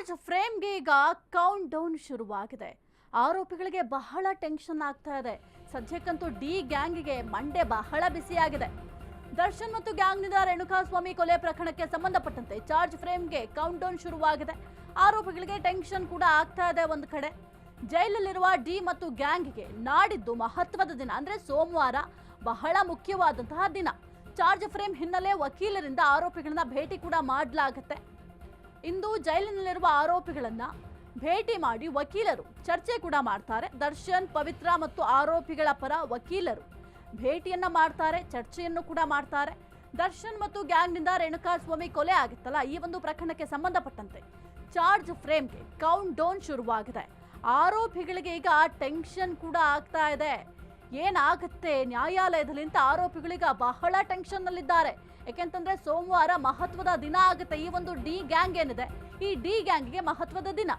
Charge ಫ್ರೇಮ್ಗೆ ಈಗ count down ಶುರುವಾಗಿದೆ. ಆರೋಪಿಗಳಿಗೆ ಬಹಳ ಟೆನ್ಷನ್ ಆಗ್ತಾ ಇದೆ. ಸದ್ಯಕ್ಕಂತೂ ಡಿ ಗ್ಯಾಂಗ್ಗೆ ಮಂಡೆ ಬಹಳ ಬಿಸಿಯಾಗಿದೆ ದರ್ಶನ್ ಮತ್ತು ಗ್ಯಾಂಗ್ನಿಂದ ರೇಣುಕಾಸ್ವಾಮಿ ಕೊಲೆ ಪ್ರಕರಣಕ್ಕೆ ಸಂಬಂಧಪಟ್ಟಂತೆ ಚಾರ್ಜ್ ಫ್ರೇಮ್ಗೆ ಕೌಂಟ್ ಡೌನ್ ಶುರುವಾಗಿದೆ. ಆರೋಪಿಗಳಿಗೆ ಟೆನ್ಷನ್ ಕೂಡ ಆಗ್ತಾ ಇದೆ ಒಂದು ಕಡೆ. ಜೈಲಲ್ಲಿರುವ ಡಿ ಮತ್ತು ಗ್ಯಾಂಗ್ಗೆ ನಾಡಿದ್ದು ಮಹತ್ವದ ದಿನ ಅಂದ್ರೆ ಸೋಮವಾರ, ಬಹಳ ಮುಖ್ಯವಾದಂತಹ ದಿನ. ಚಾರ್ಜ್ ಫ್ರೇಮ್ ಹಿನ್ನೆಲೆ ವಕೀಲರಿಂದ ಆರೋಪಿಗಳನ್ನ ಭೇಟಿ ಕೂಡ ಮಾಡಲಾಗುತ್ತೆ. ಇಂದು ಜೈಲಿನಲ್ಲಿರುವ ಆರೋಪಿಗಳನ್ನ ಭೇಟಿ ಮಾಡಿ ವಕೀಲರು ಚರ್ಚೆ ಕೂಡ ಮಾಡ್ತಾರೆ. ದರ್ಶನ್, ಪವಿತ್ರ ಮತ್ತು ಆರೋಪಿಗಳ ಪರ ವಕೀಲರು ಭೇಟಿಯನ್ನ ಮಾಡ್ತಾರೆ, ಚರ್ಚೆಯನ್ನು ಕೂಡ ಮಾಡ್ತಾರೆ. ದರ್ಶನ್ ಮತ್ತು ಗ್ಯಾಂಗ್ನಿಂದ ರೇಣುಕಾಸ್ವಾಮಿ ಕೊಲೆ ಆಗಿತ್ತಲ್ಲ, ಈ ಒಂದು ಪ್ರಕರಣಕ್ಕೆ ಸಂಬಂಧಪಟ್ಟಂತೆ ಚಾರ್ಜ್ ಫ್ರೇಮ್ಗೆ ಕೌಂಟ್ ಡೌನ್ ಶುರುವಾಗಿದೆ. ಆರೋಪಿಗಳಿಗೆ ಈಗ ಟೆನ್ಷನ್ ಕೂಡ ಆಗ್ತಾ ಇದೆ. ಏನಾಗುತ್ತೆ? ನ್ಯಾಯಾಲಯದಲ್ಲಿ ಅಂತ ಆರೋಪಿಗಳಿಗೆ ಬಹಳ ಟೆನ್ಷನ್ನಲ್ಲಿದ್ದಾರೆ ಯಾಕೆಂತಂದ್ರೆ ಸೋಮವಾರ ಮಹತ್ವದ ದಿನ ಆಗುತ್ತೆ. ಈ ಒಂದು ಡಿ ಗ್ಯಾಂಗ್ ಏನಿದೆ? ಈ ಡಿ ಗ್ಯಾಂಗ್ಗೆ ಮಹತ್ವದ ದಿನ.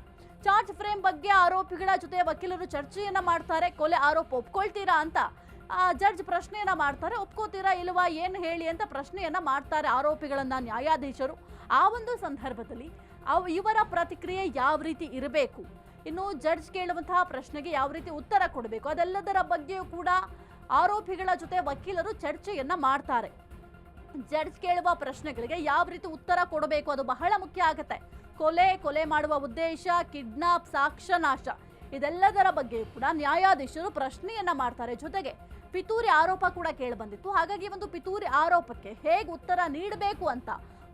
ಚಾರ್ಜ್ ಫ್ರೇಮ್ ಬಗ್ಗೆ ಆರೋಪಿಗಳ ಜೊತೆ ವಕೀಲರು ಚರ್ಚೆಯನ್ನ ಮಾಡ್ತಾರೆ. ಕೊಲೆ ಆರೋಪ ಒಪ್ಕೊಳ್ತೀರಾ ಅಂತ. ಆ, ಜಡ್ಜ್ ಪ್ರಶ್ನೆಯನ್ನ ಮಾಡ್ತಾರೆ. ಒಪ್ಕೋತೀರಾ ಇಲ್ವಾ, ಏನು ಹೇಳಿ ಅಂತ ಪ್ರಶ್ನೆಯನ್ನ ಮಾಡ್ತಾರೆ ಆರೋಪಿಗಳನ್ನ ನ್ಯಾಯಾಧೀಶರು. ಆ ಒಂದು ಸಂದರ್ಭದಲ್ಲಿ ಅವು ಇವರ ಪ್ರತಿಕ್ರಿಯೆ ಯಾವ ರೀತಿ ಇರಬೇಕು? ಇನ್ನು ಜಡ್ಜ್ ಕೇಳುವಂತಹ ಪ್ರಶ್ನೆಗೆ ಯಾವ ರೀತಿ ಉತ್ತರ ಕೊಡಬೇಕು? ಅದೆಲ್ಲದರ ಬಗ್ಗೆಯೂ ಕೂಡ ಆರೋಪಿಗಳ ಜೊತೆ ವಕೀಲರು ಚರ್ಚೆಯನ್ನ ಮಾಡ್ತಾರೆ. ಜಡ್ಜ್ ಕೇಳುವ ಪ್ರಶ್ನೆಗಳಿಗೆ ಯಾವ ರೀತಿ ಉತ್ತರ ಕೊಡಬೇಕು? ಅದು ಬಹಳ ಮುಖ್ಯ ಆಗುತ್ತೆ. ಕೊಲೆ ಕೊಲೆ ಮಾಡುವ ಉದ್ದೇಶ, ಕಿಡ್ನಾಪ್, ಸಾಕ್ಷ್ಯನಾಶ, ಇದೆಲ್ಲದರ ಬಗ್ಗೆಯೂ ಕೂಡ ನ್ಯಾಯಾಧೀಶರು ಪ್ರಶ್ನೆಯನ್ನ ಮಾಡ್ತಾರೆ. ಜೊತೆಗೆ ಪಿತೂರಿ ಆರೋಪ ಕೂಡ ಕೇಳಿಬಂದಿತ್ತು ಹಾಗಾಗಿ ಒಂದು ಪಿತೂರಿ ಆರೋಪಕ್ಕೆ ಹೇಗೆ ಉತ್ತರ ನೀಡಬೇಕು ಅಂತ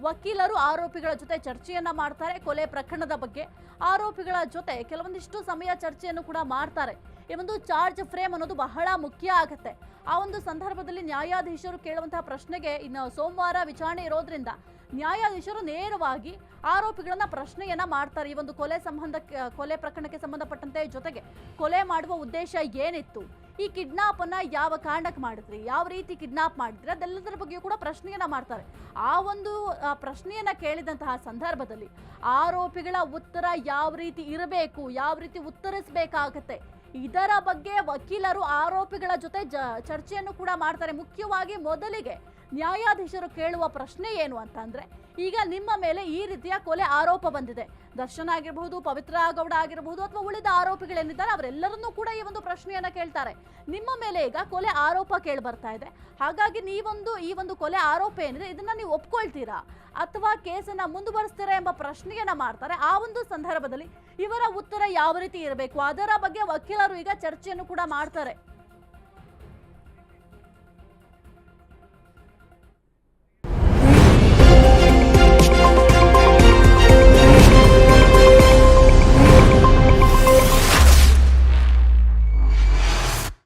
ವಕೀಲರು ಆರೋಪಿಗಳ ಜೊತೆ ಚರ್ಚೆಯನ್ನ ಮಾಡ್ತಾರೆ, ಕೊಲೆ ಪ್ರಕರಣದ ಬಗ್ಗೆ ಆರೋಪಿಗಳ ಜೊತೆ ಕೆಲವೊಂದಿಷ್ಟು ಸಮಯ ಚರ್ಚೆಯನ್ನು ಕೂಡ ಮಾಡ್ತಾರೆ. ಈ ಒಂದು ಚಾರ್ಜ್ ಫ್ರೇಮ್ ಅನ್ನೋದು ಬಹಳ ಮುಖ್ಯ ಆಗುತ್ತೆ. ಆ ಒಂದು ಸಂದರ್ಭದಲ್ಲಿ ನ್ಯಾಯಾಧೀಶರು ಕೇಳುವಂತಹ ಪ್ರಶ್ನೆಗೆ ಇನ್ನು ಸೋಮವಾರ ವಿಚಾರಣೆ ಇರೋದ್ರಿಂದ ನ್ಯಾಯಾಧೀಶರು ನೇರವಾಗಿ ಆರೋಪಿಗಳನ್ನ ಪ್ರಶ್ನೆಯನ್ನ ಮಾಡ್ತಾರೆ. ಈ ಒಂದು ಕೊಲೆ ಸಂಬಂಧಕ್ಕೆ ಕೊಲೆ ಪ್ರಕರಣಕ್ಕೆ ಸಂಬಂಧಪಟ್ಟಂತೆ ಜೊತೆಗೆ ಕೊಲೆ ಮಾಡುವ ಉದ್ದೇಶ ಏನಿತ್ತು? ಈ ಕಿಡ್ನಾಪ್ ಅನ್ನ ಯಾವ ಕಾರಣಕ್ಕೆ ಮಾಡಿದ್ರಿ? ಯಾವ ರೀತಿ ಕಿಡ್ನಾಪ್ ಮಾಡಿದ್ರಿ? ಅದೆಲ್ಲದರ ಬಗ್ಗೆಯೂ ಕೂಡ ಪ್ರಶ್ನೆಯನ್ನ ಮಾಡ್ತಾರೆ. ಆ ಒಂದು ಪ್ರಶ್ನೆಯನ್ನ ಕೇಳಿದಂತಹ ಸಂದರ್ಭದಲ್ಲಿ ಆರೋಪಿಗಳ ಉತ್ತರ ಯಾವ ರೀತಿ ಇರಬೇಕು, ಯಾವ ರೀತಿ ಉತ್ತರಿಸಬೇಕಾಗತ್ತೆ, ಇದರ ಬಗ್ಗೆ ವಕೀಲರು ಆರೋಪಿಗಳ ಜೊತೆ ಚರ್ಚೆಯನ್ನು ಕೂಡ ಮಾಡ್ತಾರೆ. ಮುಖ್ಯವಾಗಿ ಮೊದಲಿಗೆ ನ್ಯಾಯಾಧೀಶರು ಕೇಳುವ ಪ್ರಶ್ನೆ ಏನು ಅಂತಂದ್ರೆ ಈಗ ನಿಮ್ಮ ಮೇಲೆ ಈ ರೀತಿಯ ಕೊಲೆ ಆರೋಪ ಬಂದಿದೆ. ದರ್ಶನ್ ಆಗಿರಬಹುದು, ಪವಿತ್ರ ಗೌಡ ಆಗಿರಬಹುದು ಅಥವಾ ಉಳಿದ ಆರೋಪಿಗಳೇನಿದ್ದಾರೆ ಅವರೆಲ್ಲರನ್ನೂ ಕೂಡ ಈ ಒಂದು ಪ್ರಶ್ನೆಯನ್ನ ಕೇಳ್ತಾರೆ. ನಿಮ್ಮ ಮೇಲೆ ಈಗ ಕೊಲೆ ಆರೋಪ ಕೇಳಿ ಬರ್ತಾ ಇದೆ. ಹಾಗಾಗಿ ನೀವೊಂದು ಈ ಒಂದು ಕೊಲೆ ಆರೋಪ ಏನಿದೆ, ಇದನ್ನ ನೀವು ಒಪ್ಕೊಳ್ತೀರಾ? ಅಥವಾ ಕೇಸನ್ನ ಮುಂದುವರಿಸ್ತೀರಾ ಎಂಬ ಪ್ರಶ್ನೆಯನ್ನ ಮಾಡ್ತಾರೆ. ಆ ಒಂದು ಸಂದರ್ಭದಲ್ಲಿ ಇವರ ಉತ್ತರ ಯಾವ ರೀತಿ ಇರಬೇಕು? ಅದರ ಬಗ್ಗೆ ವಕೀಲರು ಈಗ ಚರ್ಚೆಯನ್ನು ಕೂಡ ಮಾಡ್ತಾರೆ.